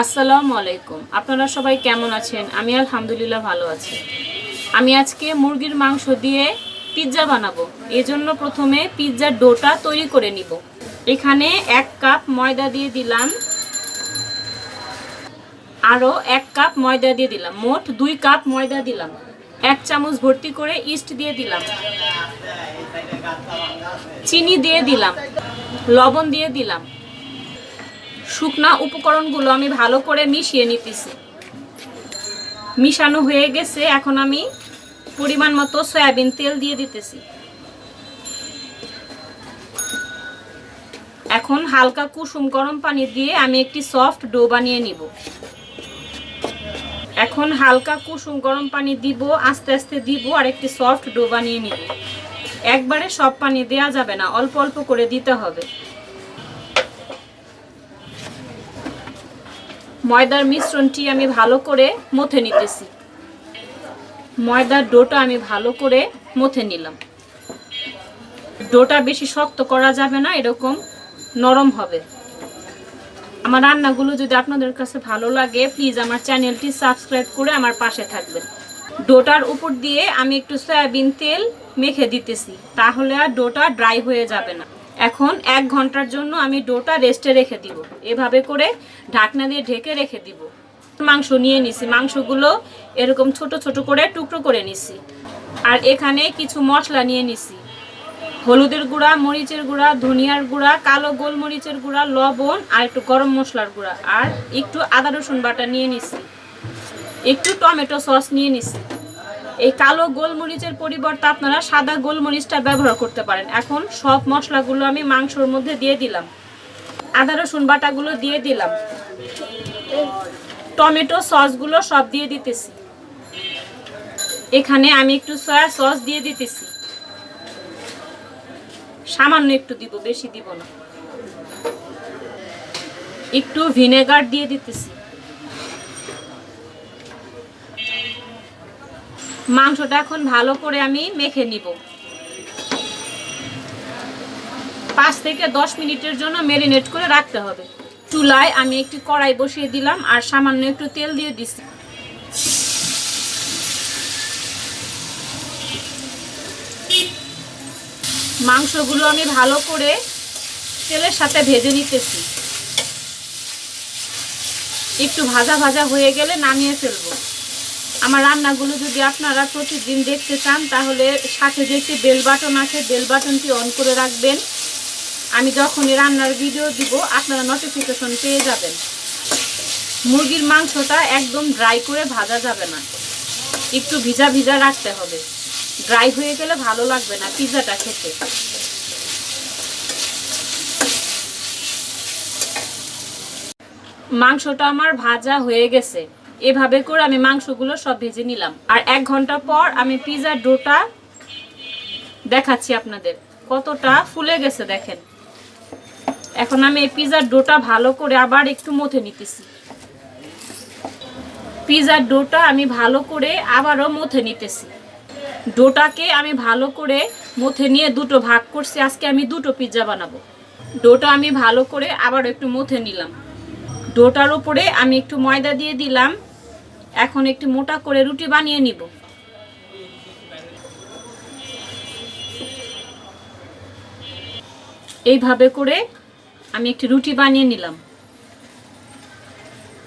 আসসালামু আলাইকুম। আপনারা সবাই কেমন আছেন? আমি আলহামদুলিল্লাহ ভালো আছি। আমি আজকে মুরগির মাংস দিয়ে পিৎজা বানাবো। এজন্য প্রথমে পিৎজার ডোটা তৈরি করে নিব। এখানে এক কাপ ময়দা দিয়ে দিলাম। আরও এক কাপ ময়দা দিয়ে দিলাম। মোট দুই কাপ ময়দা দিলাম। এক চামচ ভর্তি করে ইস্ট দিয়ে দিলাম। চিনি দিয়ে দিলাম। লবণ দিয়ে দিলাম। শুকনা উপকরণগুলো আমি ভালো করে মিশিয়ে নিতেছি। মিশানো হয়ে গেছে, এখন আমি পরিমাণ মতো সয়াবিন তেল দিয়ে দিতেছি। এখন হালকা কুসুম গরম পানি দিয়ে আমি একটি সফট ডো বানিয়ে নিব। এখন হালকা কুসুম গরম পানি দিব, আস্তে আস্তে দিব আর একটি সফট ডো বানিয়ে নিব। একবারে সব পানি দেয়া যাবে না, অল্প অল্প করে দিতে হবে। ময়দার মিশ্রণটি আমি ভালো করে মথে নিতেছি। ময়দার ডোটা আমি ভালো করে মথে নিলাম। ডোটা বেশি শক্ত করা যাবে না, এরকম নরম হবে। আমার রান্নাগুলো যদি আপনাদের কাছে ভালো লাগে প্লিজ আমার চ্যানেলটি সাবস্ক্রাইব করে আমার পাশে থাকবেন। ডোটার উপর দিয়ে আমি একটু সয়াবিন তেল মেখে দিতেছি, তাহলে আর ডোটা ড্রাই হয়ে যাবে না। এখন এক ঘণ্টার জন্য আমি ডোটা রেস্টে রেখে দিব। এভাবে করে ঢাকনা দিয়ে ঢেকে রেখে দিব। মাংস নিয়ে নিছি। মাংসগুলো এরকম ছোট ছোট করে টুকরো করে নিছি। আর এখানে কিছু মশলা নিয়ে নিছি। হলুদের গুঁড়া, মরিচের গুঁড়া, ধনিয়ার গুঁড়া, কালো গোলমরিচের গুঁড়া, লবণ আর একটু গরম মশলার গুঁড়া। আর একটু আদা রসুন বাটা নিয়ে নিছি। একটু টমেটো সস নিয়ে নিছি। এই কালো গোলমরিচের পরিবর্তে আপনারা সাদা গোলমরিচটা ব্যবহার করতে পারেন। এখন সব মশলাগুলো আমি মাংসর মধ্যে দিয়ে দিলাম। আদা, রসুন বাটাগুলো দিয়ে দিলাম। টমেটো সসগুলো সব দিয়ে দিতেছি। এখানে আমি একটু সয়া সস দিয়ে দিতেছি। সামান্য একটু দিব, বেশি দিব না। একটু ভিনেগার দিয়ে দিতেছি। মাংসটা এখন ভালো করে আমি মেখে নিব। পাঁচ থেকে দশ মিনিটের জন্য মেরিনেট করে রাখতে হবে। চুলায় আমি একটি কড়াই বসিয়ে দিলাম আর সামান্য একটু তেল দিয়ে দিচ্ছি মাংসগুলো আমি ভালো করে তেলের সাথে ভেজে নিতেছি। একটু ভাজা ভাজা হয়ে গেলে নামিয়ে ফেলব। আমার রান্নাগুলো যদি আপনারা প্রতিদিন দেখতে চান, তাহলে সাথে যে একটি বেল বাটন আছে বেল বাটনটি অন করে রাখবেন। আমি যখনই রান্নার ভিডিও দিব, আপনারা নোটিফিকেশন পেয়ে যাবেন। মুরগির মাংসটা একদম ড্রাই করে ভাজা যাবে না। একটু ভিজা ভিজা রাখতে হবে। ড্রাই হয়ে গেলে ভালো লাগবে না পিজাটা খেতে। মাংসটা আমার ভাজা হয়ে গেছে। এভাবে করে আমি মাংসগুলো সব ভেজে নিলাম। আর এক ঘণ্টা পর আমি পিৎজার ডোটা দেখাচ্ছি আপনাদের। কতটা ফুলে গেছে দেখেন। এখন আমি এই পিৎজার ডোটা ভালো করে আবার একটু মথে নিতেছি। পিৎজার ডোটা আমি ভালো করে আবারও মথে নিতেছি। ডোটাকে আমি ভালো করে মথে নিয়ে দুটো ভাগ করছি। আজকে আমি দুটো পিৎজা বানাবো। ডোটা আমি ভালো করে আবার একটু মথে নিলাম। ডোটার উপরে আমি একটু ময়দা দিয়ে দিলাম। এখন একটু মোটা করে রুটি বানিয়ে নিব। এইভাবে করে আমি একটি রুটি বানিয়ে নিলাম।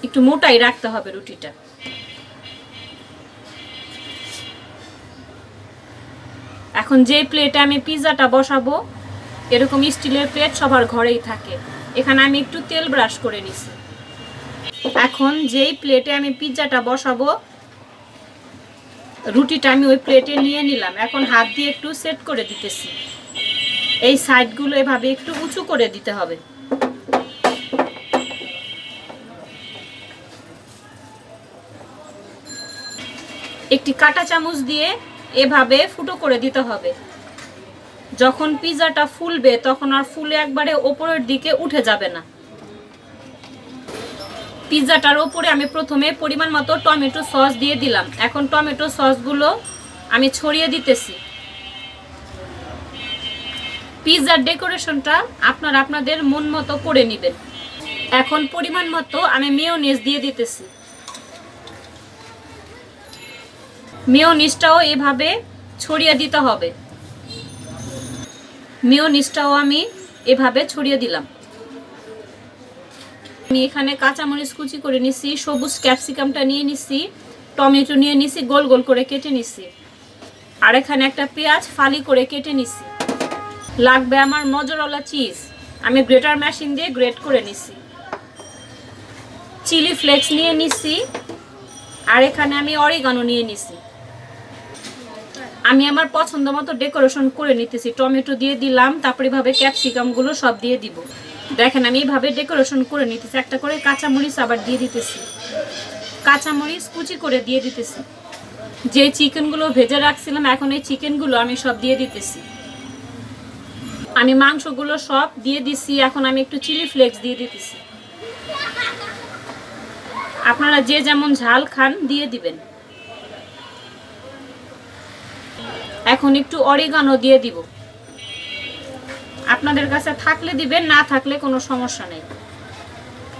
একটু মোটাই রাখতে হবে রুটিটা। এখন যে প্লেটে আমি পিৎজাটা বসাবো, এরকম স্টিলের প্লেট সবার ঘরেই থাকে। এখানে আমি একটু তেল ব্রাশ করে নিছি। এখন যেই প্লেটে আমি পিৎজাটা বসাবো, রুটিটা আমি ওই প্লেটে নিয়ে নিলাম। এখন হাত দিয়ে একটু সেট করে দিতেছি। এই সাইডগুলো এভাবে একটু উঁচু করে দিতে হবে। একটি কাটা চামচ দিয়ে এভাবে ফুটো করে দিতে হবে। যখন পিৎজাটা ফুলবে, তখন আর ফুলে একবারে ওপরের দিকে উঠে যাবে না। পিৎজাটার ওপরে আমি প্রথমে পরিমাণ মতো টমেটো সস দিয়ে দিলাম। এখন টমেটো সসগুলো আমি ছড়িয়ে দিতেছি। পিৎজার ডেকোরেশনটা আপনারা আপনাদের মন মতো করে নেবেন। এখন পরিমাণ মতো আমি মেয়োনিজ দিয়ে দিতেছি। মেয়োনিজটাও এভাবে ছড়িয়ে দিতে হবে। মেয়োনিজটাও আমি এভাবে ছড়িয়ে দিলাম। আমি এখানে কাঁচামরিচ কুচি করে নিছি, সবুজ ক্যাপসিকামটা নিয়ে নিছি, টমেটো নিয়ে নিছি, গোল গোল করে কেটে নিছি। আর এখানে একটা পেঁয়াজ ফালি করে কেটে নিছি। লাগবে আমার মজরলা চিজ। আমি গ্রেটার মেশিন দিয়ে গ্রেট করে নিছি। চিলি ফ্লেক্স নিয়ে নিছি। আর এখানে আমি অরিগানো নিয়ে নিছি। আমি আমার পছন্দ মতো ডেকোরেশন করে নিতেছি। টমেটো দিয়ে দিলাম, তারপরে এভাবে ক্যাপসিকামগুলো সব দিয়ে দিব। দেখেন, আমি এইভাবে ডেকোরেশন করে নিতেছি। একটা করে কাঁচামরিচ আবার দিয়ে দিতেছি। কাঁচামরিচ কুচি করে দিয়ে দিতেছি। যে চিকেনগুলো ভেজে রাখছিলাম, এখন এই চিকেনগুলো আমি সব দিয়ে দিতেছি। আমি মাংসগুলো সব দিয়ে দিছি, এখন আমি একটু চিলি ফ্লেক্স দিয়ে দিতেছি। আপনারা যে যেমন ঝাল খান, দিয়ে দিবেন। এখন একটু অরিগানো দিয়ে দিব। আপনাদের কাছে থাকলে দিবেন, না থাকলে কোনো সমস্যা নেই।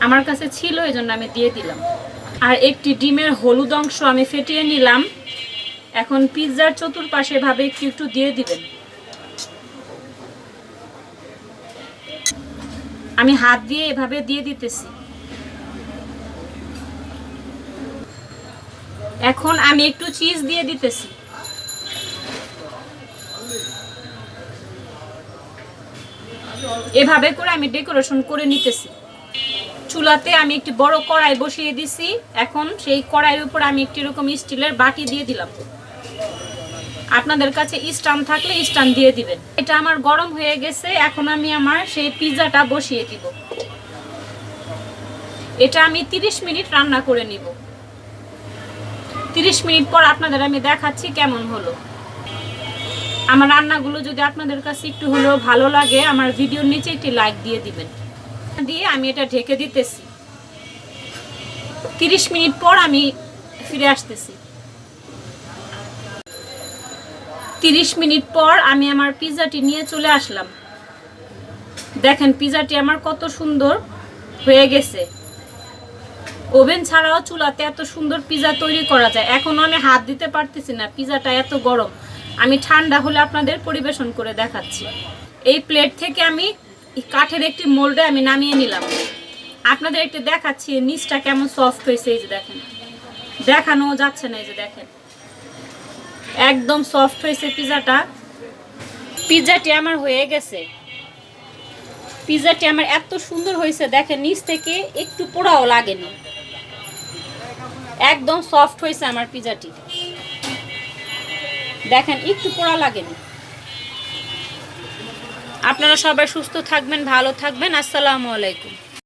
আমার কাছে ছিল এই জন্য আমি দিয়ে দিলাম। আর একটি ডিমের হলুদ অংশ আমি ফেটিয়ে নিলাম। এখন পিৎজার চতুর্পাশে ভাবে একটু একটু দিয়ে দিবেন। আমি হাত দিয়ে এভাবে দিয়ে দিতেছি। এখন আমি একটু চিজ দিয়ে দিতেছি। এভাবে করে আমি ডেকোরেশন করে নিতেছি। চুলাতে আমি একটি বড় কড়াই বসিয়ে দিছি। এখন সেই কড়াইয়ের উপর আমি একটি এরকম স্টিলের বাটি দিয়ে দিলাম। আপনাদের কাছে স্টান থাকলে স্টান দিয়ে দিবেন। এটা আমার গরম হয়ে গেছে, এখন আমি আমার সেই পিৎজাটা বসিয়ে দিব। এটা আমি 30 মিনিট রান্না করে নিব। 30 মিনিট পর আপনাদের আমি দেখাচ্ছি কেমন হলো। আমার রান্নাগুলো যদি আপনাদের কাছে একটু হলেও ভালো লাগে, আমার ভিডিওর নিচে একটি লাইক দিয়ে দিবেন। দিয়ে আমি এটা ঢেকে দিতেছি। 30 মিনিট পর আমি ফিরে আসতেছি। 30 মিনিট পর আমি আমার পিৎজাটি নিয়ে চলে আসলাম। দেখেন পিৎজাটি আমার কত সুন্দর হয়ে গেছে। ওভেন ছাড়াও চুলাতে এত সুন্দর পিৎজা তৈরি করা যায়। এখনও আমি হাত দিতে পারতেছি না পিৎজাটা এত গরম। আমি ঠান্ডা হলে আপনাদের পরিবেশন করে দেখাচ্ছি। এই প্লেট থেকে আমি কাঠের একটি মোল্ডে আমি নামিয়ে নিলাম। আপনাদের একটু দেখাচ্ছি নিচটা কেমন সফট হয়েছে, এই যে দেখেন। দেখানো যাচ্ছে না, এই যে দেখেন। একদম সফট হয়েছে পিজাটা। পিৎজাটি আমার হয়ে গেছে। পিৎজাটি আমার এত সুন্দর হয়েছে, দেখেন, নিচ থেকে একটু পোড়াও লাগেনি। একদম সফট হয়েছে আমার পিৎজাটি দেখেন একটু পোড়া লাগেনি। আপনারা সবাই সুস্থ থাকবেন ভালো থাকবেন। আসসালামু আলাইকুম।